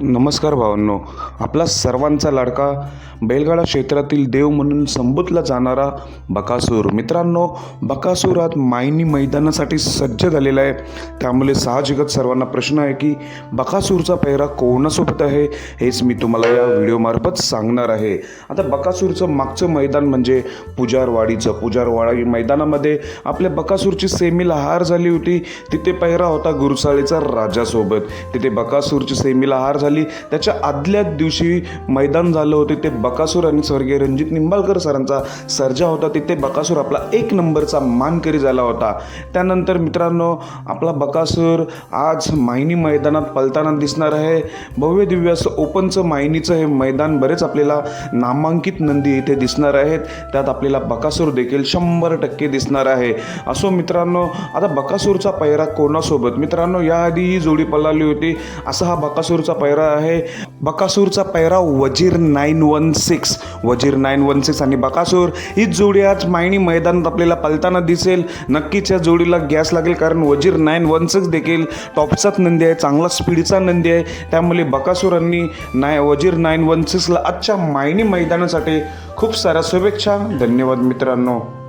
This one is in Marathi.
नमस्कार भावांनो. आपला सर्वांचा लाडका बैलगाडा क्षेत्रातील देव म्हणून संबोधला जाणारा बकासूर. मित्रांनो बकासूर आज मायनी मैदानासाठी सज्ज झालेला आहे. त्यामुळे साहजिकच सर्वांना प्रश्न आहे की बकासूरचा पेहरा कोणासोबत आहे हेच मी तुम्हाला या व्हिडिओमार्फत सांगणार आहे. आता बकासूरचं मागचं मैदान म्हणजे पुजारवाडीचं. पुजारवाडी मैदानामध्ये आपल्या बकासूरची सेमीला हार झाली होती. तिथे पेहरा होता गुरुसाळीचा राजासोबत. तिथे बकासूरची सेमीला हार झाली. त्याच्या आदल्याच दिवशी मैदान झालं होते. ते बकासूर आणि स्वर्गीय रणजित निंबाळकर सरांचा सर्जा होता. तिथे बकासूर आपला एक नंबरचा मानकरी झाला होता. त्यानंतर मित्रांनो आपला बकासूर आज मायनी मैदानात पलताना दिसणार आहे. भव्य दिव्य असं ओपनचं मायनीचं हे मैदान बरेच आपल्याला नामांकित नंदी इथे दिसणार आहेत. त्यात आपल्याला बकासूर देखील शंभर टक्के दिसणार आहे. असो मित्रांनो आता बकासूरचा पैरा कोणासोबत? मित्रांनो याआधी ही जोडी पळाली होती. असा हा बकासूरचा पैरा आहे. बकासूरचा पैरा Wazir nine one six Wazir nine one six आणि बकासूर. हीच जोडी आज मायनी मैदानात आपल्याला पलताना दिसेल. नक्कीच या जोडीला गॅस लागेल कारण वजीर नाईन वन सिक्स देखील टॉपचाच नंदी आहे चांगला स्पीडचा नंदी आहे. त्यामुळे बकासूरांनी नाय वजीर नाईन वन सिक्सला आजच्या मायनी मैदानासाठी खूप साऱ्या शुभेच्छा. धन्यवाद मित्रांनो.